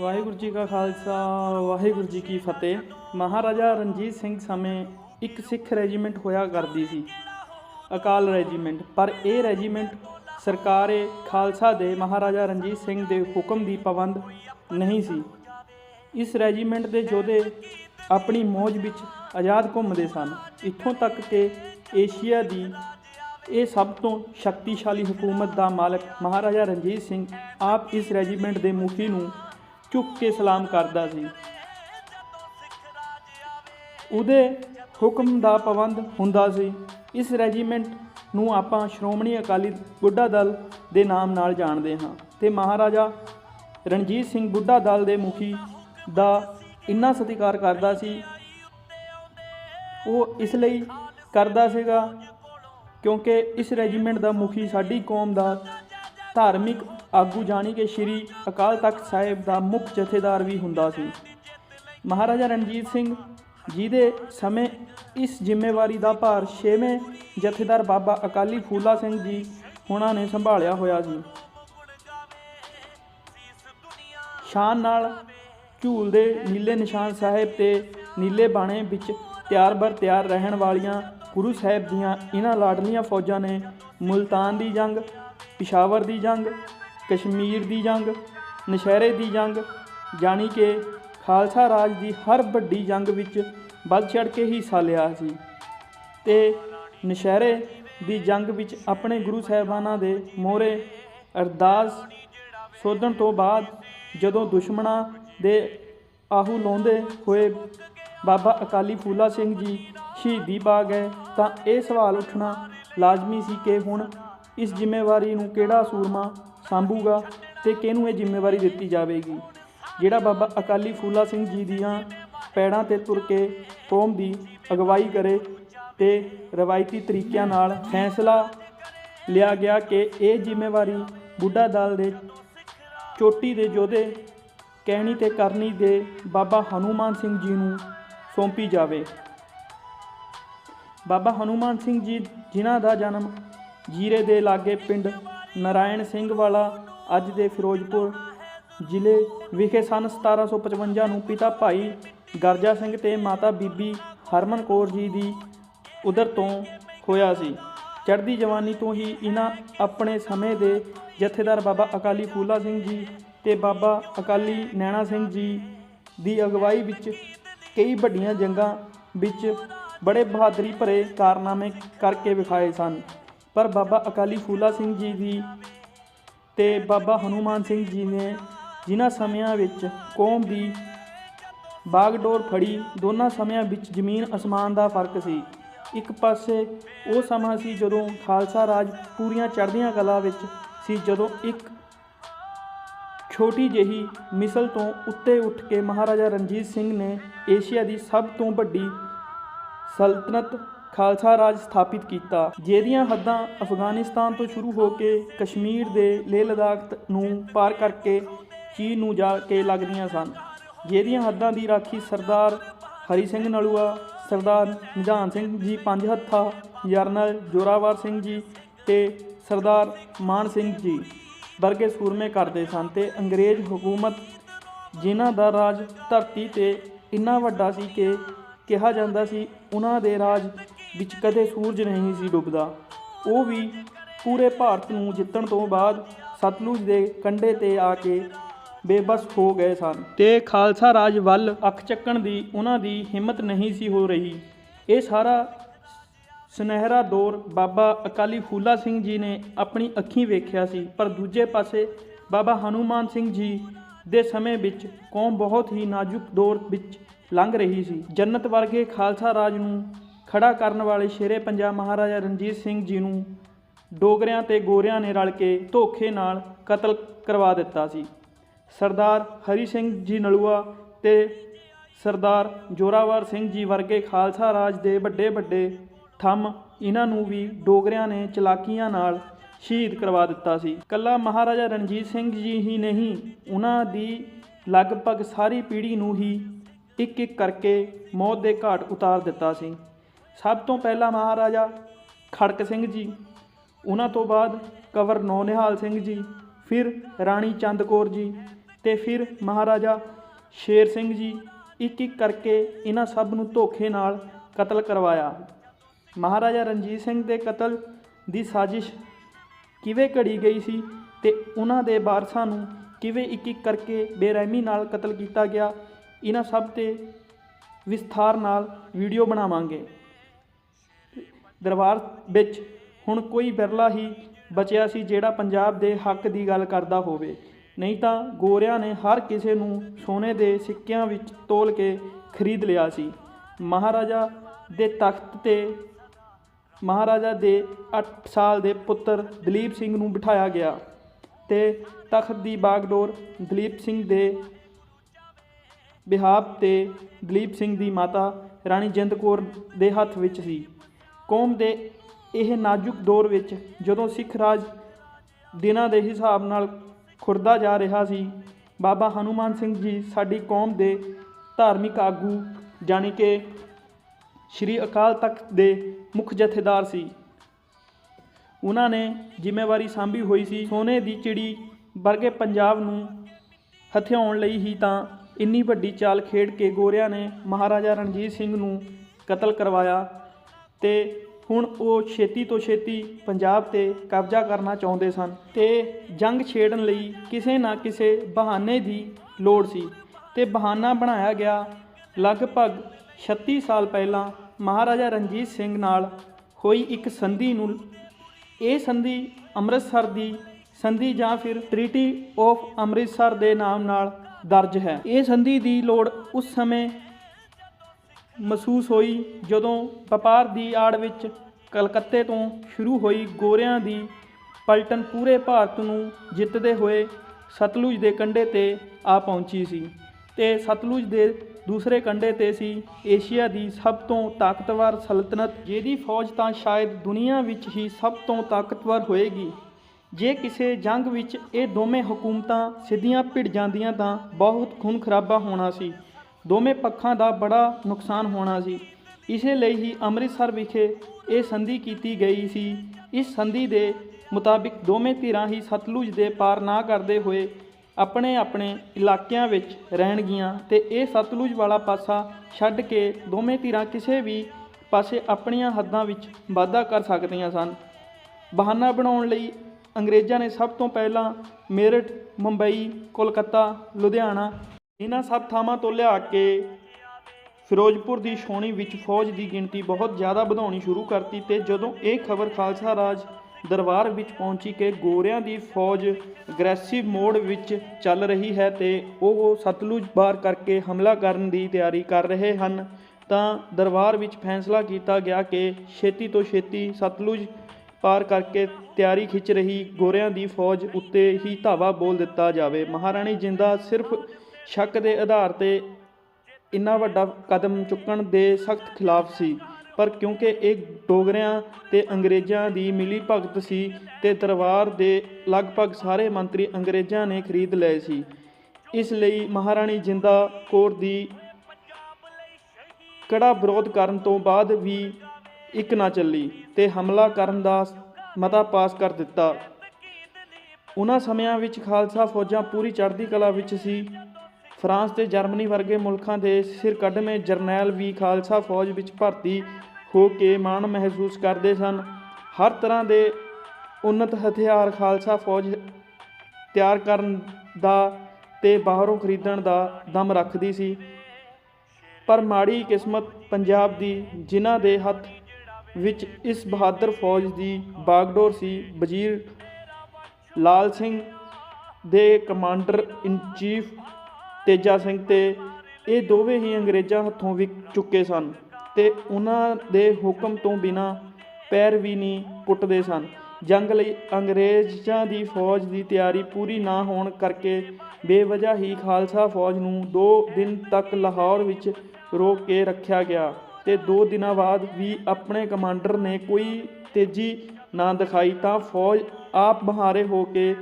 ਵਾਹਿਗੁਰੂ ਜੀ ਕਾ ਖਾਲਸਾ, ਵਾਹਿਗੁਰੂ ਜੀ ਕੀ ਫਤਿਹ। ਮਹਾਰਾਜਾ ਰਣਜੀਤ ਸਿੰਘ ਸਮੇਂ ਇੱਕ ਸਿੱਖ ਰੈਜੀਮੈਂਟ ਹੋਇਆ ਕਰਦੀ ਸੀ। ਅਕਾਲ ਰੈਜੀਮੈਂਟ। ਪਰ ਇਹ ਰੈਜੀਮੈਂਟ ਸਰਕਾਰੇ ਖਾਲਸਾ ਦੇ ਮਹਾਰਾਜਾ ਰਣਜੀਤ ਸਿੰਘ ਦੇ ਹੁਕਮ ਦੀ ਪਾਬੰਦ ਨਹੀਂ ਸੀ। ਇਸ ਰੈਜੀਮੈਂਟ ਦੇ ਯੋਧੇ ਆਪਣੀ ਮੌਜ ਵਿੱਚ ਆਜ਼ਾਦ ਘੁੰਮਦੇ ਸਨ। ਇੱਥੋਂ ਤੱਕ ਕਿ ਏਸ਼ੀਆ ਦੀ ਇਹ ਸਭ ਤੋਂ ਸ਼ਕਤੀਸ਼ਾਲੀ ਹਕੂਮਤ ਦਾ ਮਾਲਕ ਮਹਾਰਾਜਾ ਰਣਜੀਤ ਸਿੰਘ ਆਪ ਇਸ ਰੈਜੀਮੈਂਟ ਦੇ ਮੁਖੀ ਨੂੰ ਝੁੱਕ ਕੇ ਸਲਾਮ ਕਰਦਾ ਸੀ। ਉਹਦੇ ਹੁਕਮ ਦਾ ਪਾਬੰਦ ਹੁੰਦਾ ਸੀ। ਇਸ ਰੈਜੀਮੈਂਟ ਨੂੰ ਆਪਾਂ ਸ਼੍ਰੋਮਣੀ ਅਕਾਲੀ ਬੁੱਢਾ ਦਲ ਦੇ ਨਾਮ ਨਾਲ ਜਾਣਦੇ ਹਾਂ ਤੇ ਮਹਾਰਾਜਾ ਰਣਜੀਤ ਸਿੰਘ ਬੁੱਢਾ ਦਲ ਦੇ ਮੁਖੀ ਦਾ ਇੰਨਾ ਸਤਿਕਾਰ ਕਰਦਾ ਸੀ। ਉਹ ਇਸ ਲਈ ਕਰਦਾ ਸੀਗਾ ਕਿਉਂਕਿ ਇਸ ਰੈਜੀਮੈਂਟ ਦਾ ਮੁਖੀ ਸਾਡੀ ਕੌਮ ਦਾ ਧਾਰਮਿਕ ਆਗੂ ਜਾਣੀ ਕਿ ਸ਼੍ਰੀ ਅਕਾਲ ਤਖਤ ਸਾਹਿਬ ਦਾ ਮੁੱਖ ਜਥੇਦਾਰ ਵੀ ਹੁੰਦਾ ਸੀ। ਮਹਾਰਾਜਾ ਰਣਜੀਤ ਸਿੰਘ ਜੀ ਦੇ ਸਮੇਂ ਇਸ ਜ਼ਿੰਮੇਵਾਰੀ ਦਾ ਭਾਰ 6ਵੇਂ ਜਥੇਦਾਰ ਬਾਬਾ ਅਕਾਲੀ ਫੂਲਾ ਸਿੰਘ ਜੀ ਹੁਣਾਂ ਨੇ ਸੰਭਾਲਿਆ ਹੋਇਆ ਸੀ। ਸ਼ਾਨ ਨਾਲ ਝੂਲ ਦੇ ਨੀਲੇ ਨਿਸ਼ਾਨ ਸਾਹਿਬ ਤੇ ਨੀਲੇ ਬਾਣੇ ਵਿੱਚ ਤਿਆਰ ਬਰ ਤਿਆਰ ਰਹਿਣ ਵਾਲੀਆਂ ਗੁਰੂ ਸਾਹਿਬ ਦੀਆਂ ਇਹਨਾਂ ਲਾਡਲੀਆਂ ਫੌਜਾਂ ਨੇ ਮੁਲਤਾਨ ਦੀ ਜੰਗ, ਪਿਸ਼ਾਵਰ ਦੀ ਜੰਗ ਕਸ਼ਮੀਰ ਦੀ ਜੰਗ, ਨਸ਼ਹਿਰੇ ਦੀ ਜੰਗ, ਜਾਣੀ ਕਿ ਖਾਲਸਾ ਰਾਜ ਦੀ ਹਰ ਵੱਡੀ ਜੰਗ ਵਿੱਚ ਵੱਧ ਚੜ ਕੇ ਹਿੱਸਾ ਲਿਆ ਸੀ। ਤੇ ਨਸ਼ਹਿਰੇ ਦੀ ਜੰਗ ਵਿੱਚ ਆਪਣੇ ਗੁਰੂ ਸਾਹਿਬਾਨਾਂ ਦੇ ਮੋਹਰੇ ਅਰਦਾਸ ਸੋਧਣ ਤੋਂ ਬਾਅਦ ਜਦੋਂ ਦੁਸ਼ਮਣਾਂ ਦੇ ਆਹੂ ਲਾਉਂਦੇ ਹੋਏ ਬਾਬਾ ਅਕਾਲੀ ਫੂਲਾ ਸਿੰਘ ਜੀ ਸ਼ਹੀਦੀ ਪਾ ਗਏ, ਤਾਂ ਇਹ ਸਵਾਲ ਉੱਠਣਾ ਲਾਜ਼ਮੀ ਸੀ ਕਿ ਹੁਣ ਇਸ ਜ਼ਿੰਮੇਵਾਰੀ ਨੂੰ ਕਿਹੜਾ ਸੂਰਮਾ ਸੰਭੂਗਾ ਤੇ ਕਿਹਨੂੰ ਇਹ ਜ਼ਿੰਮੇਵਾਰੀ ਦਿੱਤੀ ਜਾਵੇਗੀ? ਜਿਹੜਾ ਬਾਬਾ ਅਕਾਲੀ ਫੂਲਾ ਸਿੰਘ ਜੀ ਦੀਆਂ ਪੈੜਾਂ ਤੇ ਤੁਰ ਕੇ ਕੌਮ ਦੀ ਅਗਵਾਈ ਕਰੇ ਤੇ ਰਵਾਇਤੀ ਤਰੀਕਿਆਂ ਨਾਲ ਫੈਸਲਾ ਲਿਆ ਗਿਆ ਕਿ ਇਹ ਜ਼ਿੰਮੇਵਾਰੀ ਬੁੱਢਾ ਦਲ ਦੇ ਚੋਟੀ ਦੇ ਯੋਧੇ ਕਹਿਣੀ ਤੇ ਕਰਨੀ ਦੇ ਬਾਬਾ ਹਨੂਮਾਨ ਸਿੰਘ ਜੀ ਨੂੰ ਸੌਂਪੀ ਜਾਵੇ। ਬਾਬਾ ਹਨੂਮਾਨ ਸਿੰਘ ਜੀ ਜਿਨ੍ਹਾਂ ਦਾ ਜਨਮ ਜੀਰੇ ਦੇ ਲਾਗੇ ਪਿੰਡ ਨਰਾਇਣ ਸਿੰਘ ਵਾਲਾ ਅੱਜ ਦੇ ਫਿਰੋਜ਼ਪੁਰ ਜ਼ਿਲ੍ਹੇ ਵਿਖੇ ਸਨ 1755 ਨੂੰ ਪਿਤਾ ਭਾਈ ਗਰਜਾ ਸਿੰਘ ਤੇ ਮਾਤਾ ਬੀਬੀ ਹਰਮਨ ਕੌਰ ਜੀ ਦੀ ਉਧਰ ਤੋਂ ਹੋਇਆ ਸੀ। ਚੜ੍ਹਦੀ ਜਵਾਨੀ ਤੋਂ ਹੀ ਇਹਨਾਂ ਆਪਣੇ ਸਮੇਂ ਦੇ ਜਥੇਦਾਰ ਬਾਬਾ ਅਕਾਲੀ ਫੂਲਾ ਸਿੰਘ ਜੀ ਤੇ ਬਾਬਾ ਅਕਾਲੀ ਨੈਣਾ ਸਿੰਘ ਜੀ ਦੀ ਅਗਵਾਈ ਵਿੱਚ ਕਈ ਵੱਡੀਆਂ ਜੰਗਾਂ ਵਿੱਚ ਬੜੇ ਬਹਾਦਰੀ ਭਰੇ ਕਾਰਨਾਮੇ ਕਰਕੇ ਵਿਖਾਏ ਸਨ। ਪਰ ਬਾਬਾ ਅਕਾਲੀ ਫੂਲਾ ਸਿੰਘ ਜੀ ਦੀ ਤੇ ਬਾਬਾ ਹਨੂਮਾਨ ਸਿੰਘ ਜੀ ਨੇ ਜਿਨ੍ਹਾਂ ਸਮਿਆਂ ਵਿੱਚ ਕੌਮ ਦੀ ਬਾਗਡੋਰ ਫੜੀ, ਦੋਨਾਂ ਸਮਿਆਂ ਵਿੱਚ ਜ਼ਮੀਨ ਅਸਮਾਨ ਦਾ ਫ਼ਰਕ ਸੀ। ਇੱਕ ਪਾਸੇ ਉਹ ਸਮਾਂ ਸੀ ਜਦੋਂ ਖਾਲਸਾ ਰਾਜ ਪੂਰੀਆਂ ਚੜ੍ਹਦੀਆਂ ਕਲਾ ਵਿੱਚ ਸੀ, ਜਦੋਂ ਇੱਕ ਛੋਟੀ ਜਿਹੀ ਮਿਸਲ ਤੋਂ ਉੱਤੇ ਉੱਠ ਕੇ ਮਹਾਰਾਜਾ ਰਣਜੀਤ ਸਿੰਘ ਨੇ ਏਸ਼ੀਆ ਦੀ ਸਭ ਤੋਂ ਵੱਡੀ ਸਲਤਨਤ ਖਾਲਸਾ ਰਾਜ ਸਥਾਪਿਤ ਕੀਤਾ, ਜਿਹਦੀਆਂ ਹੱਦਾਂ ਅਫਗਾਨਿਸਤਾਨ ਤੋਂ ਸ਼ੁਰੂ ਹੋ ਕੇ ਕਸ਼ਮੀਰ ਦੇ ਲੇਹ ਲਦਾਖ ਨੂੰ ਪਾਰ ਕਰਕੇ ਚੀਨ ਨੂੰ ਜਾ ਕੇ ਲੱਗਦੀਆਂ ਸਨ, ਜਿਹਦੀਆਂ ਹੱਦਾਂ ਦੀ ਰਾਖੀ ਸਰਦਾਰ ਹਰੀ ਸਿੰਘ ਨਲੂਆ, ਸਰਦਾਰ ਨਿਧਾਨ ਸਿੰਘ ਜੀ ਪੰਜ ਹੱਥਾ, ਜਰਨਲ ਜੋਰਾਵਰ ਸਿੰਘ ਜੀ ਤੇ ਸਰਦਾਰ ਮਾਨ ਸਿੰਘ ਜੀ ਵਰਗੇ ਸੂਰਮੇ ਕਰਦੇ ਸਨ ਤੇ ਅੰਗਰੇਜ਼ ਹਕੂਮਤ ਜਿਨ੍ਹਾਂ ਦਾ ਰਾਜ ਧਰਤੀ ਤੇ ਇੰਨਾ ਵੱਡਾ ਸੀ ਕਿ ਕਿਹਾ ਜਾਂਦਾ ਸੀ, ਉਹਨਾਂ ਦੇ ਰਾਜ ਵਿੱਚ ਕਦੇ ਸੂਰਜ ਨਹੀਂ ਸੀ ਡੁੱਬਦਾ। ਉਹ ਵੀ ਪੂਰੇ ਭਾਰਤ ਨੂੰ ਜਿੱਤਣ ਤੋਂ ਬਾਅਦ ਸਤਲੁਜ ਦੇ ਕੰਢੇ ਤੇ ਆ ਕੇ ਬੇਬਸ ਹੋ ਗਏ ਸਨ। ਤੇ ਖਾਲਸਾ ਰਾਜ ਵੱਲ ਅੱਖ ਚੱਕਣ ਦੀ ਉਹਨਾਂ ਦੀ ਹਿੰਮਤ ਨਹੀਂ ਸੀ ਹੋ ਰਹੀ। ਇਹ ਸਾਰਾ ਸੁਨਹਿਰਾ ਦੌਰ ਬਾਬਾ ਅਕਾਲੀ ਫੂਲਾ ਸਿੰਘ ਜੀ ਨੇ ਆਪਣੀ ਅੱਖੀਂ ਵੇਖਿਆ ਸੀ। ਪਰ ਦੂਜੇ ਪਾਸੇ ਬਾਬਾ ਹਨੂਮਾਨ ਸਿੰਘ ਜੀ ਦੇ ਸਮੇਂ ਵਿੱਚ ਕੌਮ ਬਹੁਤ ਹੀ ਨਾਜ਼ੁਕ ਦੌਰ ਵਿੱਚ ਲੰਘ ਰਹੀ ਸੀ। ਜੰਨਤ ਵਰਗੇ ਖਾਲਸਾ ਰਾਜ ਨੂੰ ਖੜਾ ਕਰਨ ਵਾਲੇ ਸ਼ੇਰੇ ਪੰਜਾਬ ਮਹਾਰਾਜਾ ਰਣਜੀਤ ਸਿੰਘ ਜੀ ਨੂੰ ਡੋਗਰਿਆਂ ਤੇ ਗੋਰਿਆਂ ਨੇ ਰਲ ਕੇ ਧੋਖੇ ਨਾਲ ਕਤਲ ਕਰਵਾ ਦਿੱਤਾ ਸੀ। ਸਰਦਾਰ ਹਰੀ ਸਿੰਘ ਜੀ ਨਲੂਆ ਤੇ ਸਰਦਾਰ ਜੋਰਾਵਰ ਸਿੰਘ ਜੀ ਵਰਗੇ ਖਾਲਸਾ ਰਾਜ ਦੇ ਵੱਡੇ ਵੱਡੇ ਥੰਮ ਇਹਨਾਂ ਨੂੰ ਵੀ ਡੋਗਰਿਆਂ ਨੇ ਚਲਾਕੀਆਂ ਨਾਲ ਸ਼ਹੀਦ ਕਰਵਾ ਦਿੱਤਾ ਸੀ। ਕੱਲਾ ਮਹਾਰਾਜਾ ਰਣਜੀਤ ਸਿੰਘ ਜੀ ਹੀ ਨਹੀਂ ਉਹਨਾਂ ਦੀ ਲਗਭਗ ਸਾਰੀ ਪੀੜ੍ਹੀ ਨੂੰ ਹੀ ਇੱਕ ਇੱਕ ਕਰਕੇ ਮੌਤ ਦੇ ਘਾਟ ਉਤਾਰ ਦਿੱਤਾ ਸੀ। ਸਭ ਤੋਂ ਪਹਿਲਾਂ ਮਹਾਰਾਜਾ ਖੜਕ ਸਿੰਘ ਜੀ, ਉਹਨਾਂ ਤੋਂ ਬਾਅਦ ਕਵਰ ਨੌ ਨਿਹਾਲ ਸਿੰਘ ਜੀ, ਫਿਰ ਰਾਣੀ ਚੰਦ ਕੌਰ ਜੀ ਤੇ ਫਿਰ ਮਹਾਰਾਜਾ ਸ਼ੇਰ ਸਿੰਘ ਜੀ, ਇੱਕ ਇੱਕ ਕਰਕੇ ਇਹਨਾਂ ਸਭ ਨੂੰ ਧੋਖੇ ਨਾਲ ਕਤਲ ਕਰਵਾਇਆ। ਮਹਾਰਾਜਾ ਰਣਜੀਤ ਸਿੰਘ ਦੇ ਕਤਲ ਦੀ ਸਾਜ਼ਿਸ਼ ਕਿਵੇਂ ਘੜੀ ਗਈ ਸੀ ਤੇ ਉਹਨਾਂ ਦੇ ਵਾਰਸਾਂ ਨੂੰ ਕਿਵੇਂ ਇੱਕ ਇੱਕ ਕਰਕੇ ਬੇਰਹਿਮੀ ਨਾਲ ਕਤਲ ਕੀਤਾ ਗਿਆ, ਇਹਨਾਂ ਸਭ ਤੇ ਵਿਸਥਾਰ ਨਾਲ ਵੀਡੀਓ ਬਣਾਵਾਂਗੇ। ਦਰਬਾਰ ਵਿੱਚ ਹੁਣ ਕੋਈ ਵਿਰਲਾ ਹੀ ਬਚਿਆ ਸੀ ਜਿਹੜਾ ਪੰਜਾਬ ਦੇ ਹੱਕ ਦੀ ਗੱਲ ਕਰਦਾ ਹੋਵੇ। ਨਹੀਂ ਤਾਂ ਗੋਰਿਆਂ ਨੇ ਹਰ ਕਿਸੇ ਨੂੰ ਸੋਨੇ ਦੇ ਸਿੱਕਿਆਂ ਵਿੱਚ ਤੋਲ ਕੇ ਖਰੀਦ ਲਿਆ ਸੀ। ਮਹਾਰਾਜਾ ਦੇ ਤਖਤ ਤੇ ਮਹਾਰਾਜਾ ਦੇ 8 ਸਾਲ ਦੇ ਪੁੱਤਰ ਦਲੀਪ ਸਿੰਘ ਨੂੰ ਬਿਠਾਇਆ ਗਿਆ ਤੇ ਤਖਤ ਦੀ ਬਾਗਡੋਰ ਦਲੀਪ ਸਿੰਘ ਦੇ ਬਿਹਾਬ ਤੇ ਦਲੀਪ ਸਿੰਘ ਦੀ ਮਾਤਾ ਰਾਣੀ ਜਿੰਦ ਕੌਰ ਦੇ ਹੱਥ ਵਿੱਚ ਸੀ। ਕੌਮ ਦੇ ਇਹ ਨਾਜ਼ੁਕ ਦੌਰ ਵਿੱਚ ਜਦੋਂ ਸਿੱਖ ਰਾਜ ਦਿਨਾਂ ਦੇ ਹਿਸਾਬ ਨਾਲ ਖੁਰਦਾ ਜਾ ਰਿਹਾ ਸੀ, ਬਾਬਾ ਹਨੂਮਾਨ ਸਿੰਘ ਜੀ ਸਾਡੀ ਕੌਮ ਦੇ ਧਾਰਮਿਕ ਆਗੂ ਜਾਣੀ ਕਿ ਸ਼੍ਰੀ ਅਕਾਲ ਤਖਤ ਦੇ ਮੁੱਖ ਜਥੇਦਾਰ ਸੀ। ਉਹਨਾਂ ਨੇ ਜ਼ਿੰਮੇਵਾਰੀ ਸੰਭੀ ਹੋਈ ਸੀ। ਸੋਨੇ ਦੀ ਚਿੜੀ ਵਰਗੇ ਪੰਜਾਬ ਨੂੰ ਹਥਿਆਉਣ ਲਈ ਹੀ ਤਾਂ ਇੰਨੀ ਵੱਡੀ ਚਾਲ ਖੇਡ ਕੇ ਗੋਰਿਆਂ ਨੇ ਮਹਾਰਾਜਾ ਰਣਜੀਤ ਸਿੰਘ ਨੂੰ ਕਤਲ ਕਰਵਾਇਆ। ਤੇ ਹੁਣ ਉਹ ਛੇਤੀ ਤੋਂ ਛੇਤੀ ਪੰਜਾਬ ਤੇ ਕਬਜ਼ਾ ਕਰਨਾ ਚਾਹੁੰਦੇ ਸਨ ਤੇ ਜੰਗ ਛੇੜਨ ਲਈ ਕਿਸੇ ਨਾ ਕਿਸੇ ਬਹਾਨੇ ਦੀ ਲੋੜ ਸੀ ਤੇ ਬਹਾਨਾ ਬਣਾਇਆ ਗਿਆ ਲਗਭਗ 36 ਸਾਲ ਪਹਿਲਾਂ ਮਹਾਰਾਜਾ ਰਣਜੀਤ ਸਿੰਘ ਨਾਲ ਹੋਈ ਇੱਕ ਸੰਧੀ ਨੂੰ ਇਹ ਸੰਧੀ ਅੰਮ੍ਰਿਤਸਰ ਦੀ ਸੰਧੀ ਜਾਂ ਫਿਰ ਟ੍ਰੀਟੀ ਆਫ ਅੰਮ੍ਰਿਤਸਰ ਦੇ ਨਾਮ ਨਾਲ ਦਰਜ ਹੈ। ਇਹ ਸੰਧੀ ਦੀ ਲੋੜ ਉਸ ਸਮੇਂ ਮਹਿਸੂਸ ਹੋਈ ਜਦੋਂ ਵਪਾਰ ਦੀ ਆੜ ਵਿੱਚ ਕਲਕੱਤੇ ਤੋਂ ਸ਼ੁਰੂ ਹੋਈ ਗੋਰਿਆਂ ਦੀ ਪਲਟਨ ਪੂਰੇ ਭਾਰਤ ਨੂੰ ਜਿੱਤਦੇ ਹੋਏ ਸਤਲੁਜ ਦੇ ਕੰਢੇ ਤੇ ਆ ਪਹੁੰਚੀ ਸੀ ਤੇ ਸਤਲੁਜ ਦੇ ਦੂਸਰੇ ਕੰਢੇ ਤੇ ਸੀ ਏਸ਼ੀਆ ਦੀ ਸਭ ਤੋਂ ਤਾਕਤਵਰ ਸਲਤਨਤ, ਜਿਹਦੀ ਫੌਜ ਤਾਂ ਸ਼ਾਇਦ ਦੁਨੀਆ ਵਿੱਚ ਹੀ ਸਭ ਤੋਂ ਤਾਕਤਵਰ ਹੋਏਗੀ। ਜੇ ਕਿਸੇ ਜੰਗ ਵਿੱਚ ਇਹ ਦੋਵੇਂ ਹਕੂਮਤਾਂ ਸਿੱਧੀਆਂ ਭਿੜ ਜਾਂਦੀਆਂ ਤਾਂ ਬਹੁਤ ਖੂਨ ਖਰਾਬਾ ਹੋਣਾ ਸੀ। ਦੋਵੇਂ ਪੱਖਾਂ ਦਾ ਬੜਾ ਨੁਕਸਾਨ ਹੋਣਾ ਸੀ। ਇਸੇ ਲਈ ਹੀ ਅੰਮ੍ਰਿਤਸਰ ਵਿਖੇ ਇਹ ਸੰਧੀ ਕੀਤੀ ਗਈ ਸੀ। ਇਸ ਸੰਧੀ ਦੇ ਮੁਤਾਬਿਕ ਦੋਵੇਂ ਧਿਰਾਂ ਹੀ ਸਤਲੁਜ ਦੇ ਪਾਰ ਨਾ ਕਰਦੇ ਹੋਏ ਆਪਣੇ ਆਪਣੇ ਇਲਾਕਿਆਂ ਵਿੱਚ ਰਹਿਣਗੀਆਂ ਤੇ ਇਹ ਸਤਲੁਜ ਵਾਲਾ ਪਾਸਾ ਛੱਡ ਕੇ ਦੋਵੇਂ ਧਿਰਾਂ ਕਿਸੇ ਵੀ ਪਾਸੇ ਆਪਣੀਆਂ ਹੱਦਾਂ ਵਿੱਚ ਵਾਧਾ ਕਰ ਸਕਦੀਆਂ ਸਨ। ਬਹਾਨਾ ਬਣਾਉਣ ਲਈ ਅੰਗਰੇਜ਼ਾਂ ਨੇ ਸਭ ਤੋਂ ਪਹਿਲਾਂ ਮੇਰਠ, ਮੁੰਬਈ, ਕੋਲਕਾਤਾ, ਲੁਧਿਆਣਾ ਇਹਨਾਂ ਸਭ ਥਾਵਾਂ ਤੋਂ ਲਿਆ ਕੇ ਫਿਰੋਜ਼ਪੁਰ ਦੀ ਛੋਣੀ ਵਿੱਚ ਫੌਜ ਦੀ ਗਿਣਤੀ ਬਹੁਤ ਜ਼ਿਆਦਾ ਵਧਾਉਣੀ ਸ਼ੁਰੂ ਕਰਤੀ ਤੇ ਜਦੋਂ ਇਹ ਖਬਰ ਖਾਲਸਾ ਰਾਜ ਦਰਬਾਰ ਵਿੱਚ ਪਹੁੰਚੀ ਕਿ ਗੋਰਿਆਂ ਦੀ ਫੌਜ ਅਗਰੈਸਿਵ ਮੋਡ ਵਿੱਚ ਚੱਲ ਰਹੀ ਹੈ ਤੇ ਉਹ ਸਤਲੁਜ ਪਾਰ ਕਰਕੇ ਹਮਲਾ ਕਰਨ ਦੀ ਤਿਆਰੀ ਕਰ ਰਹੇ ਹਨ, ਤਾਂ ਦਰਬਾਰ ਵਿੱਚ ਫੈਸਲਾ ਕੀਤਾ ਗਿਆ ਕਿ ਛੇਤੀ ਤੋਂ ਛੇਤੀ ਸਤਲੁਜ ਪਾਰ ਕਰਕੇ ਤਿਆਰੀ ਖਿੱਚ ਰਹੀ ਗੋਰਿਆਂ ਦੀ ਫੌਜ ਉੱਤੇ ਹੀ ਧਾਵਾ ਬੋਲ ਦਿੱਤਾ ਜਾਵੇ। ਮਹਾਰਾਣੀ ਜਿੰਦਾ ਸਿਰਫ ਸ਼ੱਕ ਦੇ ਆਧਾਰ ਤੇ ਇੰਨਾ ਵੱਡਾ ਕਦਮ ਚੁੱਕਣ ਦੇ ਸਖਤ ਖਿਲਾਫ ਸੀ। ਪਰ ਕਿਉਂਕਿ ਇਹ ਡੋਗਰਿਆਂ ਤੇ ਅੰਗਰੇਜ਼ਾਂ ਦੀ ਮਿਲੀ ਭਗਤ ਸੀ ਤੇ ਦਰਬਾਰ ਦੇ ਲਗਭਗ ਸਾਰੇ ਮੰਤਰੀ ਅੰਗਰੇਜ਼ਾਂ ਨੇ ਖਰੀਦ ਲਏ ਸੀ। ਇਸ ਲਈ ਮਹਾਰਾਣੀ ਜਿੰਦਾ ਕੌਰ ਦੀ ਕੜਾ ਵਿਰੋਧ ਕਰਨ ਤੋਂ ਬਾਅਦ ਵੀ ਇੱਕ ਨਾ ਚੱਲੀ ਤੇ ਹਮਲਾ ਕਰਨ ਦਾ ਮਤਾ ਪਾਸ ਕਰ ਦਿੱਤਾ। ਉਹਨਾਂ ਸਮਿਆਂ ਵਿੱਚ ਖਾਲਸਾ ਫੌਜਾਂ ਪੂਰੀ ਚੜ੍ਹਦੀ ਕਲਾ ਵਿੱਚ ਸੀ। ਫਰਾਂਸ ਤੇ ਜਰਮਨੀ ਵਰਗੇ ਮੁਲਕਾਂ ਦੇ ਸਿਰ ਕੱਢਵੇਂ ਜਰਨੈਲ ਵੀ ਖਾਲਸਾ ਫੌਜ ਵਿੱਚ ਭਰਤੀ ਹੋ ਕੇ ਮਾਣ ਮਹਿਸੂਸ ਕਰਦੇ ਸਨ। ਹਰ ਤਰ੍ਹਾਂ ਦੇ ਉન્નਤ ਹਥਿਆਰ ਖਾਲਸਾ ਫੌਜ ਤਿਆਰ ਕਰਨ ਦਾ ਤੇ ਬਾਹਰੋਂ ਖਰੀਦਣ ਦਾ ਦਮ ਰੱਖਦੀ ਸੀ। ਪਰ ਮਾੜੀ ਕਿਸਮਤ ਪੰਜਾਬ ਦੀ ਜਿਨ੍ਹਾਂ ਦੇ ਹੱਥ ਵਿੱਚ ਇਸ ਬਹਾਦਰ ਫੌਜ ਦੀ ਬਾਗਡੋਰ ਸੀ, ਵਜ਼ੀਰ ਲਾਲ ਸਿੰਘ ਦੇ commander in chief Teja Singh ਤੇ ਇਹ ਦੋਵੇਂ ਹੀ ਅੰਗਰੇਜ਼ਾਂ ਹੱਥੋਂ ਵਿਕ ਚੁੱਕੇ ਸਨ ਤੇ ਉਹਨਾਂ ਦੇ ਹੁਕਮ ਤੋਂ ਬਿਨਾ ਪੈਰ ਵੀ ਨਹੀਂ ਪੁੱਟਦੇ ਸਨ। ਜੰਗ ਲਈ ਅੰਗਰੇਜ਼ਾਂ ਦੀ ਫੌਜ ਦੀ ਤਿਆਰੀ ਪੂਰੀ ਨਾ ਹੋਣ ਕਰਕੇ ਬੇਵਜ੍ਹਾ ਹੀ ਖਾਲਸਾ ਫੌਜ ਨੂੰ 2 ਦਿਨ ਤੱਕ ਲਾਹੌਰ ਵਿੱਚ ਰੋਕ ਕੇ ਰੱਖਿਆ ਗਿਆ ਤੇ 2 ਦਿਨਾਂ ਬਾਅਦ ਵੀ ਆਪਣੇ ਕਮਾਂਡਰ ਨੇ ਕੋਈ ਤੇਜ਼ੀ ਨਾ ਦਿਖਾਈ ਤਾਂ ਫੌਜ ਆਪ ਬਹਾਰੇ ਹੋ ਕੇ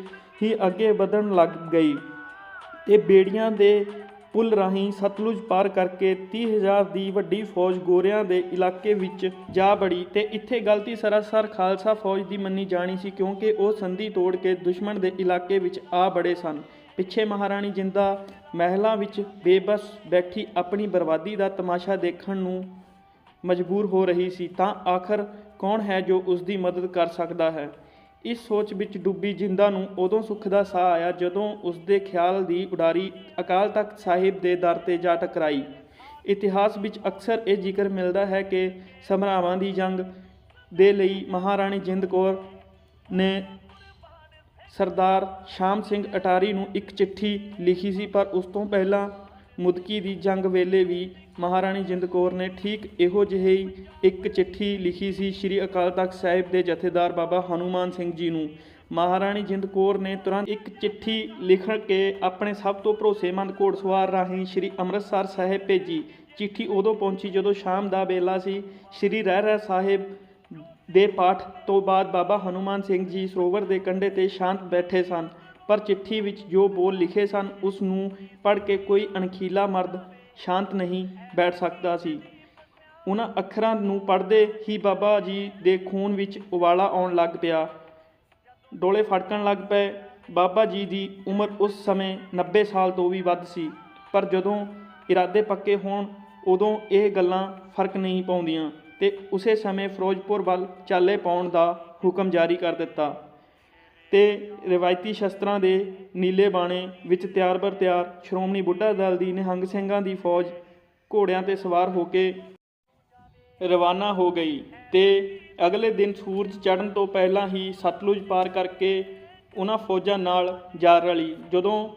ਹੀ ਅੱਗੇ ਵਧਣ ਲੱਗ ਗਈ। ਤੇ ਬੇੜੀਆਂ ਦੇ ਪੁਲ ਰਾਹੀਂ ਸਤਲੁਜ ਪਾਰ ਕਰਕੇ 30000 ਦੀ ਵੱਡੀ ਫੌਜ ਗੋਰਿਆਂ ਦੇ ਇਲਾਕੇ ਵਿੱਚ ਜਾ ਬੜੀ ਤੇ ਇੱਥੇ ਗਲਤੀ ਸਰਾਸਰ ਖਾਲਸਾ ਫੌਜ ਦੀ ਮੰਨੀ ਜਾਣੀ ਸੀ ਕਿਉਂਕਿ ਉਹ ਸੰਧੀ ਤੋੜ ਕੇ ਦੁਸ਼ਮਣ ਦੇ ਇਲਾਕੇ ਵਿੱਚ ਆ ਬੜੇ ਸਨ। ਪਿੱਛੇ ਮਹਾਰਾਣੀ ਜਿੰਦਾ ਮਹਿਲਾਂ ਵਿੱਚ ਬੇਬਸ ਬੈਠੀ ਆਪਣੀ ਬਰਬਾਦੀ ਦਾ ਤਮਾਸ਼ਾ ਦੇਖਣ ਨੂੰ ਮਜਬੂਰ ਹੋ ਰਹੀ ਸੀ ਤਾਂ ਆਖਰ ਕੌਣ ਹੈ ਜੋ ਉਸ ਦੀ ਮਦਦ ਕਰ ਸਕਦਾ ਹੈ? ਇਸ ਸੋਚ ਵਿੱਚ ਡੁੱਬੀ ਜਿੰਦਾ ਨੂੰ ਉਦੋਂ ਸੁੱਖ ਦਾ ਸਾਹ ਆਇਆ ਜਦੋਂ ਉਸ ਦੇ ਖਿਆਲ ਦੀ ਉਡਾਰੀ ਅਕਾਲ ਤਖਤ ਸਾਹਿਬ ਦੇ ਦਰ ਤੇ ਜਾ ਟਕਰਾਈ। ਇਤਿਹਾਸ ਵਿੱਚ ਅਕਸਰ ਇਹ ਜ਼ਿਕਰ ਮਿਲਦਾ ਹੈ ਕਿ ਸਮਰਾਵਾਂ ਦੀ ਜੰਗ ਦੇ ਲਈ ਮਹਾਰਾਣੀ ਜਿੰਦ ਕੌਰ ਨੇ ਸਰਦਾਰ ਸ਼ਾਮ ਸਿੰਘ ਅਟਾਰੀ ਨੂੰ ਇੱਕ ਚਿੱਠੀ ਲਿਖੀ ਸੀ, ਪਰ ਉਸ ਤੋਂ ਪਹਿਲਾਂ ਮੁਦਕੀ ਦੀ ਜੰਗ ਵੇਲੇ ਵੀ ਮਹਾਰਾਣੀ ਜਿੰਦ ਕੌਰ ਨੇ ਠੀਕ ਇਹੋ ਜਿਹੀ ਇੱਕ ਚਿੱਠੀ ਲਿਖੀ ਸੀ ਸ੍ਰੀ ਅਕਾਲ ਤਖਤ ਸਾਹਿਬ ਦੇ ਜਥੇਦਾਰ ਬਾਬਾ ਹਨੂਮਾਨ ਸਿੰਘ ਜੀ ਨੂੰ। ਮਹਾਰਾਣੀ ਜਿੰਦ ਕੌਰ ਨੇ ਤੁਰੰਤ ਇੱਕ ਚਿੱਠੀ ਲਿਖ ਕੇ ਆਪਣੇ ਸਭ ਤੋਂ ਭਰੋਸੇਮੰਦ ਘੋੜਸਵਾਰ ਰਾਹੀਂ ਸ੍ਰੀ ਅੰਮ੍ਰਿਤਸਰ ਸਾਹਿਬ ਭੇਜੀ। ਚਿੱਠੀ ਉਦੋਂ ਪਹੁੰਚੀ ਜਦੋਂ ਸ਼ਾਮ ਦਾ ਵੇਲਾ ਸੀ। ਸ੍ਰੀ ਰਹਿ ਰਹਿ ਸਾਹਿਬ ਦੇ ਪਾਠ ਤੋਂ ਬਾਅਦ ਬਾਬਾ ਹਨੂਮਾਨ ਸਿੰਘ ਜੀ ਸਰੋਵਰ ਦੇ ਕੰਢੇ ਤੇ ਸ਼ਾਂਤ ਬੈਠੇ ਸਨ। ਪਰ ਚਿੱਠੀ ਵਿੱਚ ਜੋ ਬੋਲ ਲਿਖੇ ਸਨ, ਉਸ ਨੂੰ ਪੜ੍ਹ ਕੇ ਕੋਈ ਅਣਖੀਲਾ ਮਰਦ ਸ਼ਾਂਤ ਨਹੀਂ ਬੈਠ ਸਕਦਾ ਸੀ। ਉਹਨਾਂ ਅੱਖਰਾਂ ਨੂੰ ਪੜ੍ਹਦੇ ਹੀ ਬਾਬਾ ਜੀ ਦੇ ਖੂਨ ਵਿੱਚ ਉਬਾਲਾ ਆਉਣ ਲੱਗ ਪਿਆ। ਡੋਲੇ ਫੜਕਣ ਲੱਗ ਪਏ। ਬਾਬਾ ਜੀ ਦੀ ਉਮਰ ਉਸ ਸਮੇਂ 90 ਸਾਲ ਤੋਂ ਵੀ ਵੱਧ ਸੀ। ਪਰ ਜਦੋਂ ਇਰਾਦੇ ਪੱਕੇ ਹੋਣ, ਉਦੋਂ ਇਹ ਗੱਲਾਂ ਫ਼ਰਕ ਨਹੀਂ ਪਾਉਂਦੀਆਂ ਤੇ ਉਸੇ ਸਮੇਂ ਫਿਰੋਜ਼ਪੁਰ ਵੱਲ ਚਾਲੇ ਪਾਉਣ ਦਾ ਹੁਕਮ ਜਾਰੀ ਕਰ ਦਿੱਤਾ। ਤੇ ਰਿਵਾਇਤੀ ਸ਼ਸਤਰਾਂ ਦੇ ਨੀਲੇ ਬਾਣੇ ਵਿੱਚ ਤਿਆਰ ਬਰ ਤਿਆਰ ਸ਼੍ਰੋਮਣੀ ਬੁੱਢਾ ਦਲ ਦੀ ਨਿਹੰਗ ਸਿੰਘਾਂ ਦੀ ਫੌਜ ਘੋੜਿਆਂ ਤੇ ਸਵਾਰ ਹੋ ਕੇ ਰਵਾਨਾ ਹੋ ਗਈ ਤੇ ਅਗਲੇ ਦਿਨ ਸੂਰਜ ਚੜ੍ਹਨ ਤੋਂ ਪਹਿਲਾਂ ਹੀ ਸਤਲੁਜ ਪਾਰ ਕਰਕੇ ਉਹਨਾਂ ਫੌਜਾਂ ਨਾਲ ਜਾ ਰਲੀ, ਜਦੋਂ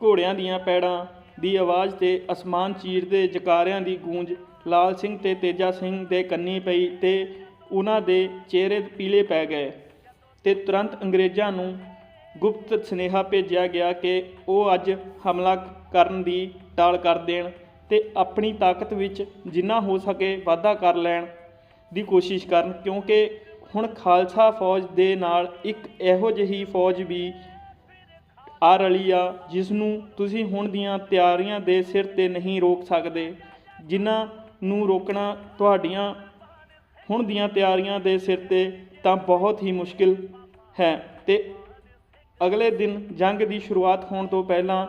ਘੋੜਿਆਂ ਦੀਆਂ ਪੈੜਾਂ ਦੀ ਆਵਾਜ਼ ਤੇ ਅਸਮਾਨ ਚੀਰਦੇ ਜਕਾਰਿਆਂ ਦੀ ਗੂੰਜ ਲਾਲ ਸਿੰਘ ਤੇ ਤੇਜਾ ਸਿੰਘ ਦੇ ਕੰਨੀ ਪਈ ਤੇ ਉਹਨਾਂ ਦੇ ਚਿਹਰੇ ਪੀਲੇ ਪੈ ਗਏ। ਤੇ ਤੁਰੰਤ ਅੰਗਰੇਜ਼ਾਂ ਨੂੰ ਗੁਪਤ ਸੁਨੇਹਾ ਭੇਜਿਆ ਗਿਆ ਕਿ ਉਹ ਅੱਜ ਹਮਲਾ ਕਰਨ ਦੀ ਟਾਲ ਕਰ ਦੇਣ ਤੇ ਆਪਣੀ ਤਾਕਤ ਵਿੱਚ ਜਿੰਨਾ ਹੋ ਸਕੇ ਵਾਧਾ ਕਰ ਲੈਣ ਦੀ ਕੋਸ਼ਿਸ਼ ਕਰਨ, ਕਿਉਂਕਿ ਹੁਣ ਖਾਲਸਾ ਫੌਜ ਦੇ ਨਾਲ ਇੱਕ ਇਹੋ ਜਿਹੀ ਫੌਜ ਵੀ ਆ ਰਲੀ ਆ ਜਿਸ ਨੂੰ ਤੁਸੀਂ ਹੁਣ ਦੀਆਂ ਤਿਆਰੀਆਂ ਦੇ ਸਿਰ ਤੇ ਨਹੀਂ ਰੋਕ ਸਕਦੇ, ਜਿਨ੍ਹਾਂ ਨੂੰ ਰੋਕਣਾ ਤੁਹਾਡੀਆਂ ਹੁਣ ਦੀਆਂ ਤਿਆਰੀਆਂ ਦੇ ਸਿਰ ਤੇ ਤਾਂ ਬਹੁਤ ਹੀ ਮੁਸ਼ਕਿਲ ਹੈ ਤੇ ਅਗਲੇ ਦਿਨ ਜੰਗ ਦੀ ਸ਼ੁਰੂਆਤ ਹੋਣ ਤੋਂ ਪਹਿਲਾਂ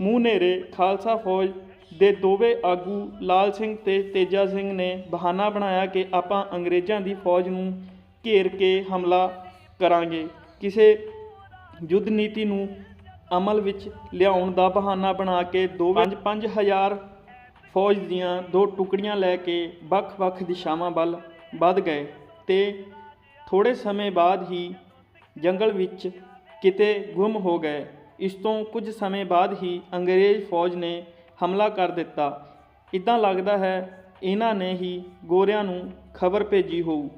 ਮੂੰਹ ਨੇਰੇ ਖਾਲਸਾ ਫੌਜ ਦੇ ਦੋਵੇਂ ਆਗੂ ਲਾਲ ਸਿੰਘ ਤੇ ਤੇਜਾ ਸਿੰਘ ਨੇ ਬਹਾਨਾ ਬਣਾਇਆ ਕਿ ਆਪਾਂ ਅੰਗਰੇਜ਼ਾਂ ਦੀ ਫੌਜ ਨੂੰ ਘੇਰ ਕੇ ਹਮਲਾ ਕਰਾਂਗੇ। ਕਿਸੇ ਯੁੱਧ ਨੀਤੀ ਨੂੰ ਅਮਲ ਵਿੱਚ ਲਿਆਉਣ ਦਾ ਬਹਾਨਾ ਬਣਾ ਕੇ ਦੋਵੇਂ 5000 ਫੌਜ ਦੀਆਂ ਦੋ ਟੁਕੜੀਆਂ ਲੈ ਕੇ ਵੱਖ-ਵੱਖ ਦਿਸ਼ਾਵਾਂ ਵੱਲ ਵੱਧ ਗਏ ਤੇ ਥੋੜੇ ਸਮੇਂ ਬਾਅਦ ਹੀ ਜੰਗਲ ਵਿੱਚ ਕਿਤੇ ਗੁੰਮ ਹੋ ਗਏ। ਇਸ ਤੋਂ ਕੁਝ ਸਮੇਂ ਬਾਅਦ ਹੀ ਅੰਗਰੇਜ਼ ਫੌਜ ਨੇ ਹਮਲਾ ਕਰ ਦਿੱਤਾ। ਇਦਾਂ ਲੱਗਦਾ ਹੈ ਇਹਨਾਂ ਨੇ ਹੀ ਗੋਰਿਆਂ ਨੂੰ ਖਬਰ ਭੇਜੀ ਹੋਊ।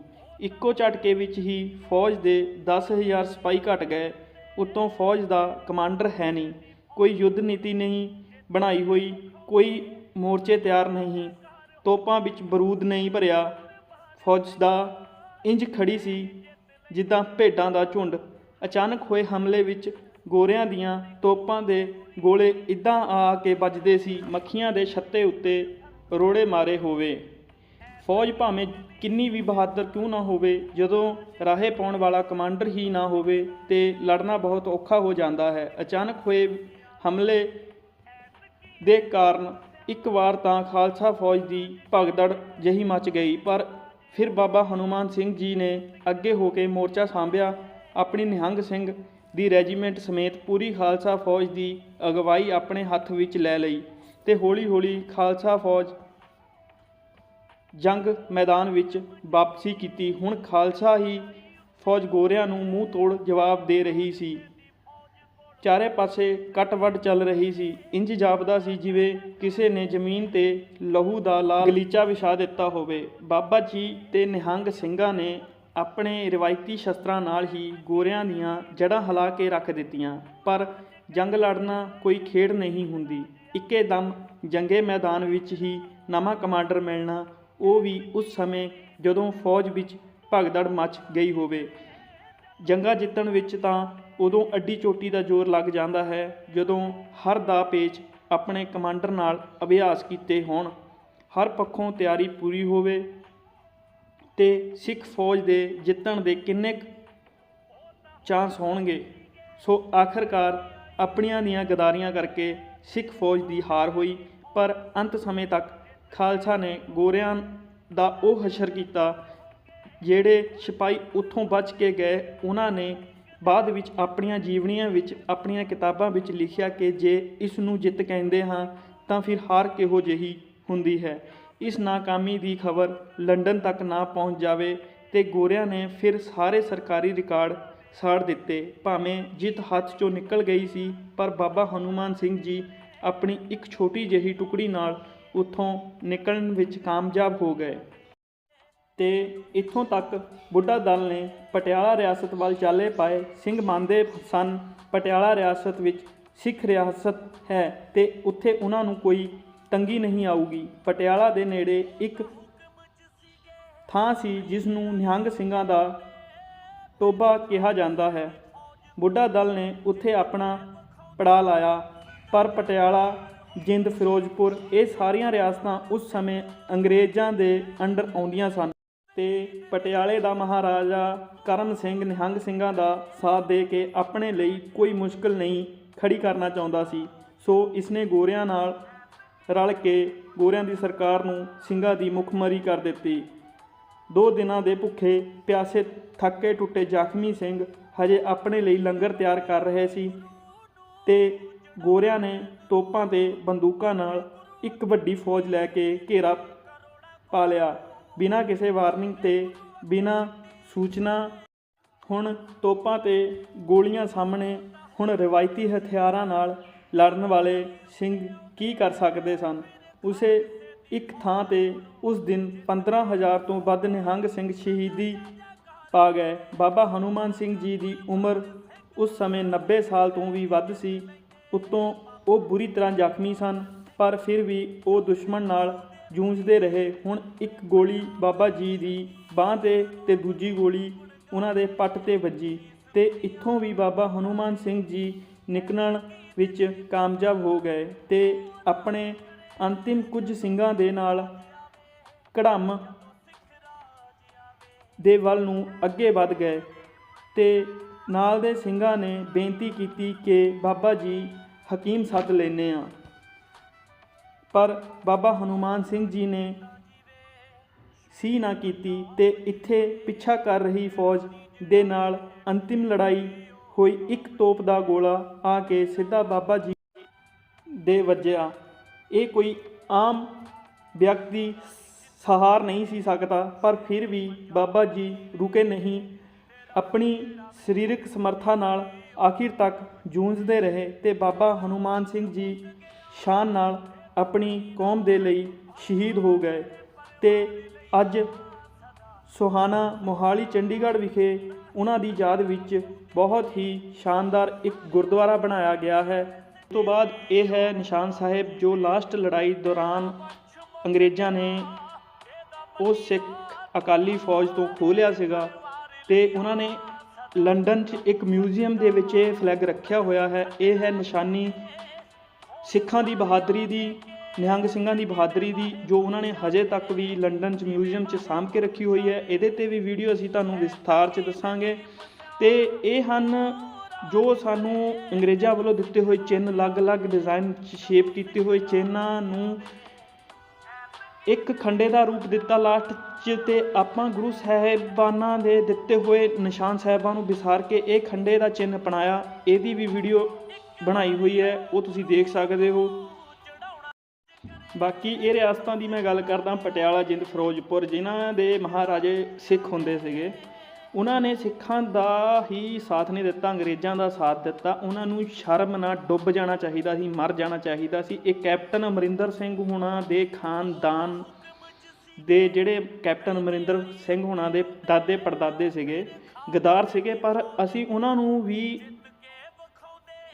ਇੱਕੋ ਝਟਕੇ ਵਿੱਚ ਹੀ ਫੌਜ ਦੇ 10000 ਸਿਪਾਹੀ ਘਟ ਗਏ। ਉੱਤੋਂ ਫੌਜ ਦਾ ਕਮਾਂਡਰ ਹੈ ਨਹੀਂ। ਕੋਈ ਯੁੱਧ ਨੀਤੀ ਨਹੀਂ ਬਣਾਈ ਹੋਈ, ਕੋਈ ਮੋਰਚੇ ਤਿਆਰ ਨਹੀਂ। ਤੋਪਾਂ ਵਿੱਚ ਬਰੂਦ ਨਹੀਂ ਭਰਿਆ। ਫੌਜ ਦਾ ਇੰਜ ਖੜੀ ਸੀ ਜਿੱਦਾਂ ਭੇਡਾਂ ਦਾ ਝੁੰਡ। ਅਚਾਨਕ ਹੋਏ ਹਮਲੇ ਵਿੱਚ ਗੋਰਿਆਂ ਦੀਆਂ ਤੋਪਾਂ ਦੇ ਗੋਲੇ ਇਦਾਂ ਆ ਕੇ ਵੱਜਦੇ ਸੀ, ਮੱਖੀਆਂ ਦੇ ਛੱਤੇ ਉੱਤੇ ਰੋੜੇ ਮਾਰੇ ਹੋਵੇ। ਫੌਜ ਭਾਵੇਂ ਕਿੰਨੀ ਵੀ ਬਹਾਦਰ ਕਿਉਂ ਨਾ ਹੋਵੇ, ਜਦੋਂ ਰਾਹੇ ਪਾਉਣ ਵਾਲਾ ਕਮਾਂਡਰ ਹੀ ਨਾ ਹੋਵੇ ਤੇ ਲੜਨਾ ਬਹੁਤ ਔਖਾ ਹੋ ਜਾਂਦਾ ਹੈ। ਅਚਾਨਕ ਹੋਏ ਹਮਲੇ ਦੇ ਕਾਰਨ ਇੱਕ ਵਾਰ ਤਾਂ ਖਾਲਸਾ ਫੌਜ ਦੀ ਭਗਦੜ ਜਹੀ ਮਚ ਗਈ, ਪਰ ਫਿਰ ਬਾਬਾ ਹਨੂਮਾਨ ਸਿੰਘ ਜੀ ਨੇ ਅੱਗੇ ਹੋ ਕੇ ਮੋਰਚਾ ਸਾਂਭਿਆ। ਆਪਣੀ ਨਿਹੰਗ ਸਿੰਘ ਦੀ ਰੈਜੀਮੈਂਟ ਸਮੇਤ ਪੂਰੀ ਖਾਲਸਾ ਫੌਜ ਦੀ ਅਗਵਾਈ ਆਪਣੇ ਹੱਥ ਵਿੱਚ ਲੈ ਲਈ ਤੇ ਹੌਲੀ-ਹੌਲੀ ਖਾਲਸਾ ਫੌਜ ਜੰਗ ਮੈਦਾਨ ਵਿੱਚ ਵਾਪਸੀ ਕੀਤੀ। ਹੁਣ ਖਾਲਸਾ ਹੀ ਫੌਜ ਗੋਰਿਆਂ ਨੂੰ ਮੂੰਹ ਤੋੜ ਜਵਾਬ ਦੇ ਰਹੀ ਸੀ। ਚਾਰੇ ਪਾਸੇ ਕੱਟ-ਵੱਢ ਚੱਲ ਰਹੀ ਸੀ। ਇੰਜ ਜਾਪਦਾ ਸੀ ਜਿਵੇਂ ਕਿਸੇ ਨੇ ਜ਼ਮੀਨ ਤੇ ਲਹੂ ਦਾ ਲਾਲ ਗਲੀਚਾ ਵਿਛਾ ਦਿੱਤਾ ਹੋਵੇ। ਬਾਬਾ ਜੀ ਤੇ ਨਿਹੰਗ ਸਿੰਘਾਂ ਨੇ ਆਪਣੇ ਰਿਵਾਇਤੀ ਸ਼ਸਤਰਾਂ ਨਾਲ ਹੀ ਗੋਰਿਆਂ ਦੀਆਂ ਜੜ੍ਹਾਂ ਹਿਲਾ ਕੇ ਰੱਖ ਦਿੱਤੀਆਂ। ਪਰ ਜੰਗ ਲੜਨਾ ਕੋਈ ਖੇਡ ਨਹੀਂ ਹੁੰਦੀ। ਇੱਕੇ ਦਮ ਜੰਗੇ ਮੈਦਾਨ ਵਿੱਚ ਹੀ ਨਵਾਂ ਕਮਾਂਡਰ ਮਿਲਣਾ, ਉਹ ਵੀ ਉਸ ਸਮੇਂ ਜਦੋਂ ਫੌਜ ਵਿੱਚ ਭਗਦੜ ਮਚ ਗਈ ਹੋਵੇ। ਜੰਗਾਂ ਜਿੱਤਣ ਵਿੱਚ ਤਾਂ ਉਦੋਂ ਅੱਡੀ ਚੋਟੀ ਦਾ ਜ਼ੋਰ ਲੱਗ ਜਾਂਦਾ ਹੈ ਜਦੋਂ ਹਰ ਦਾ ਪੇਚ ਆਪਣੇ ਕਮਾਂਡਰ ਨਾਲ ਅਭਿਆਸ ਕੀਤੇ ਹੋਣ। ਹਰ ਪੱਖੋਂ ਤਿਆਰੀ ਪੂਰੀ ਹੋਵੇ ਤੇ ਸਿੱਖ ਫੌਜ ਦੇ ਜਿੱਤਣ ਦੇ ਕਿੰਨੇ ਕੁ ਚਾਂਸ ਹੋਣਗੇ, ਸੋ ਆਖਰਕਾਰ ਆਪਣੀਆਂ ਦੀਆਂ ਗਦਾਰੀਆਂ ਕਰਕੇ ਸਿੱਖ ਫੌਜ ਦੀ ਹਾਰ ਹੋਈ। ਪਰ ਅੰਤ ਸਮੇਂ ਤੱਕ ਖਾਲਸਾ ਨੇ ਗੋਰਿਆਂ ਦਾ ਉਹ ਹਸ਼ਰ ਕੀਤਾ, ਜਿਹੜੇ ਸਿਪਾਹੀ ਉੱਥੋਂ ਬਚ ਕੇ ਗਏ, ਉਹਨਾਂ ਨੇ ਬਾਅਦ ਵਿੱਚ ਆਪਣੀਆਂ ਜੀਵਨੀਆਂ ਵਿੱਚ, ਆਪਣੀਆਂ ਕਿਤਾਬਾਂ ਵਿੱਚ ਲਿਖਿਆ ਕਿ ਜੇ ਇਸ ਨੂੰ ਜਿੱਤ ਕਹਿੰਦੇ ਹਾਂ, ਤਾਂ ਫਿਰ ਹਾਰ ਕਿਹੋ ਜਿਹੀ ਹੁੰਦੀ ਹੈ? ਇਸ ਨਾਕਾਮੀ ਦੀ ਖਬਰ ਲੰਡਨ ਤੱਕ ਨਾ ਪਹੁੰਚ ਜਾਵੇ ਤੇ ਗੋਰਿਆਂ ਨੇ ਫਿਰ ਸਾਰੇ ਸਰਕਾਰੀ ਰਿਕਾਰਡ ਸਾੜ ਦਿੱਤੇ। ਭਾਵੇਂ ਜਿੱਤ ਹੱਥ ਚੋਂ ਨਿਕਲ ਗਈ ਸੀ, ਪਰ ਬਾਬਾ ਹਨੂਮਾਨ ਸਿੰਘ ਜੀ ਆਪਣੀ ਇੱਕ ਛੋਟੀ ਜਿਹੀ ਟੁਕੜੀ ਨਾਲ ਉੱਥੋਂ ਨਿਕਲਣ ਵਿੱਚ ਕਾਮਯਾਬ ਹੋ ਗਏ। ਤੇ ਇੱਥੋਂ ਤੱਕ ਬੁੱਢਾ ਦਲ ਨੇ ਪਟਿਆਲਾ ਰਿਆਸਤ ਵੱਲ ਚਾਲੇ ਪਾਏ। ਸਿੰਘ ਮੰਨਦੇ ਸਨ, ਪਟਿਆਲਾ ਰਿਆਸਤ ਵਿੱਚ ਸਿੱਖ ਰਿਆਸਤ ਹੈ ਤੇ ਉੱਥੇ ਉਹਨਾਂ ਨੂੰ ਕੋਈ ਤੰਗੀ ਨਹੀਂ ਆਊਗੀ। ਪਟਿਆਲਾ ਦੇ ਨੇੜੇ ਇੱਕ ਥਾਂ ਸੀ ਜਿਸ ਨੂੰ ਨਿਹੰਗ ਸਿੰਘਾਂ ਦਾ ਟੋਬਾ ਕਿਹਾ ਜਾਂਦਾ ਹੈ। ਬੁੱਢਾ ਦਲ ਨੇ ਉੱਥੇ ਆਪਣਾ ਪੜਾ ਲਾਇਆ, ਪਰ ਪਟਿਆਲਾ, ਜਿੰਦ, ਫਿਰੋਜ਼ਪੁਰ ਇਹ ਸਾਰੀਆਂ ਰਿਆਸਤਾਂ ਉਸ ਸਮੇਂ ਅੰਗਰੇਜ਼ਾਂ ਦੇ ਅੰਡਰ ਆਉਂਦੀਆਂ ਸਨ। ਤੇ ਪਟਿਆਲੇ ਦਾ ਮਹਾਰਾਜਾ ਕਰਮ ਸਿੰਘ ਨਿਹੰਗ ਸਿੰਘਾਂ ਦਾ ਸਾਥ ਦੇ ਕੇ ਆਪਣੇ ਲਈ ਕੋਈ ਮੁਸ਼ਕਲ ਨਹੀਂ ਖੜੀ ਕਰਨਾ ਚਾਹੁੰਦਾ ਸੀ। ਸੋ ਇਸਨੇ ਗੋਰਿਆਂ ਨਾਲ ਰਲ ਕੇ ਗੋਰਿਆਂ ਦੀ ਸਰਕਾਰ ਨੂੰ ਸਿੰਘਾਂ ਦੀ ਮੁਖਮਰੀ ਕਰ ਦਿੱਤੀ। ਦੋ ਦਿਨਾਂ ਦੇ ਭੁੱਖੇ ਪਿਆਸੇ ਥੱਕੇ ਟੁੱਟੇ ਜ਼ਖਮੀ ਸਿੰਘ ਹਜੇ ਆਪਣੇ ਲਈ ਲੰਗਰ ਤਿਆਰ ਕਰ ਰਹੇ ਸੀ ਤੇ ਗੋਰਿਆਂ ਨੇ ਤੋਪਾਂ ਤੇ ਬੰਦੂਕਾਂ ਨਾਲ ਇੱਕ ਵੱਡੀ ਫੌਜ ਲੈ ਕੇ ਘੇਰਾ ਪਾ ਲਿਆ। ਬਿਨਾਂ ਕਿਸੇ ਵਾਰਨਿੰਗ ਤੇ, ਬਿਨਾਂ ਸੂਚਨਾ, ਹੁਣ ਤੋਪਾਂ ਤੇ ਗੋਲੀਆਂ ਸਾਹਮਣੇ, ਹੁਣ ਰਵਾਇਤੀ ਹਥਿਆਰਾਂ ਨਾਲ ਲੜਨ ਵਾਲੇ ਸਿੰਘ ਕੀ ਕਰ ਸਕਦੇ ਸਨ? ਉਸੇ ਇੱਕ ਥਾਂ ਤੇ ਉਸ ਦਿਨ 15000 ਤੋਂ ਵੱਧ ਨਿਹੰਗ ਸਿੰਘ ਸ਼ਹੀਦੀ ਪਾ ਗਏ। ਬਾਬਾ ਹਨੂਮਾਨ ਸਿੰਘ ਜੀ ਦੀ ਉਮਰ ਉਸ ਸਮੇਂ 90 ਸਾਲ ਤੋਂ ਵੀ ਵੱਧ ਸੀ। ਉੱਤੋਂ ਉਹ ਬੁਰੀ ਤਰ੍ਹਾਂ ਜ਼ਖਮੀ ਸਨ, ਪਰ ਫਿਰ ਵੀ ਉਹ ਦੁਸ਼ਮਣ ਨਾਲ ਜੂਝਦੇ ਰਹੇ। ਹੁਣ ਇੱਕ ਗੋਲੀ ਬਾਬਾ ਜੀ ਦੀ ਬਾਹ ਤੇ ਤੇ ਦੂਜੀ ਗੋਲੀ ਉਹਨਾਂ ਦੇ ਪੱਟ ਤੇ ਵੱਜੀ ਤੇ ਇੱਥੋਂ ਵੀ ਬਾਬਾ ਹਨੂਮਾਨ ਸਿੰਘ ਜੀ ਨਿਕਲਣ ਵਿੱਚ ਕਾਮਯਾਬ ਹੋ ਗਏ ਤੇ ਆਪਣੇ ਅੰਤਿਮ ਕੁਝ ਸਿੰਘਾਂ ਦੇ ਨਾਲ ਕੜਮ ਦੇ ਵੱਲ ਨੂੰ ਅੱਗੇ ਵੱਧ ਗਏ ਤੇ ਨਾਲ ਦੇ ਸਿੰਘਾਂ ਨੇ ਬੇਨਤੀ ਕੀਤੀ ਕਿ ਬਾਬਾ ਜੀ ਹਕੀਮ ਸੱਦ ਲੈਨੇ ਆ ਪਰ ਬਾਬਾ ਹਨੂਮਾਨ ਸਿੰਘ ਜੀ ਨੇ ਸੀ ਨਾ ਕੀਤੀ ਤੇ ਇੱਥੇ ਪਿੱਛਾ ਕਰ ਰਹੀ ਫੌਜ ਦੇ ਨਾਲ ਅੰਤਿਮ ਲੜਾਈ ਹੋਈ। ਇੱਕ ਤੋਪ ਦਾ ਗੋਲਾ ਆ ਕੇ ਸਿੱਧਾ ਬਾਬਾ ਜੀ ਦੇ ਵੱਜਿਆ। ਇਹ ਕੋਈ ਆਮ ਵਿਅਕਤੀ ਸਹਾਰ ਨਹੀਂ ਸੀ ਸਕਦਾ, ਪਰ ਫਿਰ ਵੀ ਬਾਬਾ ਜੀ ਰੁਕੇ ਨਹੀਂ। ਆਪਣੀ ਸਰੀਰਕ ਸਮਰੱਥਾ ਨਾਲ ਆਖਿਰ ਤੱਕ ਜੂਝਦੇ ਰਹੇ ਤੇ ਬਾਬਾ ਹਨੂਮਾਨ ਸਿੰਘ ਜੀ ਸ਼ਾਨ ਨਾਲ ਆਪਣੀ ਕੌਮ ਦੇ ਲਈ ਸ਼ਹੀਦ ਹੋ ਗਏ ਤੇ ਅੱਜ ਸੋਹਾਣਾ ਮੋਹਾਲੀ ਚੰਡੀਗੜ੍ਹ ਵਿਖੇ ਉਹਨਾਂ ਦੀ ਯਾਦ ਵਿੱਚ ਬਹੁਤ ਹੀ ਸ਼ਾਨਦਾਰ ਇੱਕ ਗੁਰਦੁਆਰਾ ਬਣਾਇਆ ਗਿਆ ਹੈ। ਉਸ ਤੋਂ ਬਾਅਦ ਇਹ ਹੈ ਨਿਸ਼ਾਨ ਸਾਹਿਬ ਜੋ ਲਾਸਟ ਲੜਾਈ ਦੌਰਾਨ ਅੰਗਰੇਜ਼ਾਂ ਨੇ ਉਹ ਸਿੱਖ ਅਕਾਲੀ ਫੌਜ ਤੋਂ ਖੋਲਿਆ ਸੀਗਾ ਤੇ ਉਹਨਾਂ ਨੇ ਲੰਡਨ 'ਚ ਇੱਕ ਮਿਊਜ਼ੀਅਮ ਦੇ ਵਿੱਚ ਇਹ ਫਲੈਗ ਰੱਖਿਆ ਹੋਇਆ ਹੈ। ਇਹ ਹੈ ਨਿਸ਼ਾਨੀ ਸਿੱਖਾਂ ਦੀ ਬਹਾਦਰੀ ਦੀ, ਨਿਹੰਗ ਸਿੰਘਾਂ ਦੀ ਬਹਾਦਰੀ ਦੀ, ਜੋ ਉਹਨਾਂ ਨੇ ਹਜੇ ਤੱਕ ਵੀ ਲੰਡਨ 'ਚ ਮਿਊਜ਼ੀਅਮ 'ਚ ਸਾਂਭ ਕੇ ਰੱਖੀ ਹੋਈ ਹੈ, ਇਹਦੇ ਤੇ ਵੀ ਵੀਡੀਓ ਅਸੀਂ ਤੁਹਾਨੂੰ ਵਿਸਥਾਰ 'ਚ ਦੱਸਾਂਗੇ। ਤੇ ਇਹ ਹਨ ਜੋ ਸਾਨੂੰ ਅੰਗਰੇਜ਼ਾਂ ਵੱਲੋਂ ਦਿੱਤੇ ਹੋਏ ਚਿੰਨ੍ਹ, ਅਲੱਗ-ਅਲੱਗ ਡਿਜ਼ਾਈਨ 'ਚ ਸ਼ੇਪ ਕੀਤੇ ਹੋਏ ਚਿੰਨਾਂ ਨੂੰ ਇੱਕ ਖੰਡੇ ਦਾ ਰੂਪ ਦਿੱਤਾ ਲਾਸਟ 'ਚ ਤੇ ਆਪਾਂ ਗੁਰੂ ਸਾਹਿਬਾਨਾਂ ਦੇ ਦਿੱਤੇ ਹੋਏ ਨਿਸ਼ਾਨ ਸਾਹਿਬਾਂ ਨੂੰ ਵਿਸਾਰ ਕੇ ਇਹ ਖੰਡੇ ਦਾ ਚਿੰਨ੍ਹ ਅਪਣਾਇਆ। ਇਹਦੀ ਵੀ ਵੀਡੀਓ ਬਣਾਈ ਹੋਈ ਹੈ, ਉਹ ਤੁਸੀਂ ਦੇਖ ਸਕਦੇ ਹੋ। ਬਾਕੀ ਇਹ ਰਿਆਸਤਾਂ ਦੀ ਮੈਂ ਗੱਲ ਕਰਦਾ ਪਟਿਆਲਾ, ਜਿੰਦ, ਫਿਰੋਜ਼ਪੁਰ, ਜਿਨ੍ਹਾਂ ਦੇ ਮਹਾਰਾਜੇ ਸਿੱਖ ਹੁੰਦੇ ਸੀਗੇ। ਉਹਨਾਂ ਨੇ ਸਿੱਖਾਂ ਦਾ ਹੀ ਸਾਥ ਨਹੀਂ ਦਿੱਤਾ, ਅੰਗਰੇਜ਼ਾਂ ਦਾ ਸਾਥ ਦਿੱਤਾ। ਉਹਨਾਂ ਨੂੰ ਸ਼ਰਮ ਨਾਲ ਡੁੱਬ ਜਾਣਾ ਚਾਹੀਦਾ ਸੀ, ਮਰ ਜਾਣਾ ਚਾਹੀਦਾ ਸੀ। ਇਹ ਕੈਪਟਨ ਅਮਰਿੰਦਰ ਸਿੰਘ ਹੁਣਾਂ ਦੇ ਖਾਨਦਾਨ ਦੇ ਜਿਹੜੇ ਕੈਪਟਨ ਅਮਰਿੰਦਰ ਸਿੰਘ ਹੁਣਾਂ ਦੇ ਦਾਦੇ ਪੜਦਾਦੇ ਸੀਗੇ, ਗਦਾਰ ਸੀਗੇ। ਪਰ ਅਸੀਂ ਉਹਨਾਂ ਨੂੰ ਵੀ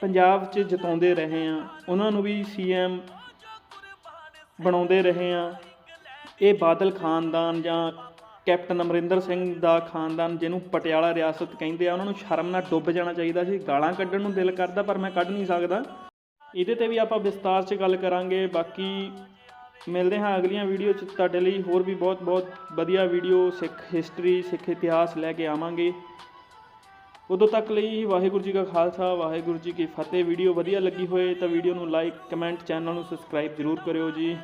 ਪੰਜਾਬ 'ਚ ਜਿਤਾਉਂਦੇ ਰਹੇ ਆ ਉਹਨਾਂ ਨੂੰ ਵੀ ਸੀਐਮ ਬਣਾਉਂਦੇ ਰਹੇ ਆ ਇਹ ਬਾਦਲ ਖਾਨਦਾਨ ਜਾਂ ਕੈਪਟਨ ਅਮਰਿੰਦਰ ਸਿੰਘ ਦਾ ਖਾਨਦਾਨ ਜਿਹਨੂੰ ਪਟਿਆਲਾ ਰਿਆਸਤ ਕਹਿੰਦੇ ਆ, ਉਹਨਾਂ ਨੂੰ ਸ਼ਰਮ ਨਾਲ ਡੁੱਬ ਜਾਣਾ ਚਾਹੀਦਾ ਸੀ। ਗਾਲਾਂ ਕੱਢਣ ਨੂੰ ਦਿਲ ਕਰਦਾ, ਪਰ ਮੈਂ ਕੱਢ ਨਹੀਂ ਸਕਦਾ। ਇਹਦੇ ਤੇ ਵੀ ਆਪਾਂ ਵਿਸਤਾਰ 'ਚ ਗੱਲ ਕਰਾਂਗੇ। ਬਾਕੀ ਮਿਲਦੇ ਹਾਂ ਅਗਲੀਆਂ ਵੀਡੀਓ 'ਚ। ਤੁਹਾਡੇ ਲਈ ਹੋਰ ਵੀ ਬਹੁਤ ਬਹੁਤ ਵਧੀਆ ਵੀਡੀਓ, ਸਿੱਖ ਹਿਸਟਰੀ ਸਿੱਖ ਇਤਿਹਾਸ ਲੈ ਕੇ ਆਵਾਂਗੇ। ਉਦੋਂ ਤੱਕ ਲਈ ਵਾਹਿਗੁਰੂ ਜੀ ਕਾ ਖਾਲਸਾ, ਵਾਹਿਗੁਰੂ ਜੀ ਕੀ ਫਤਿਹ। ਵੀਡੀਓ ਵਧੀਆ ਲੱਗੀ ਹੋਏ ਤਾਂ ਵੀਡੀਓ ਨੂੰ ਲਾਈਕ ਕਮੈਂਟ ਚੈਨਲ ਨੂੰ ਸਬਸਕ੍ਰਾਈਬ ਜ਼ਰੂਰ ਕਰਿਓ ਜੀ।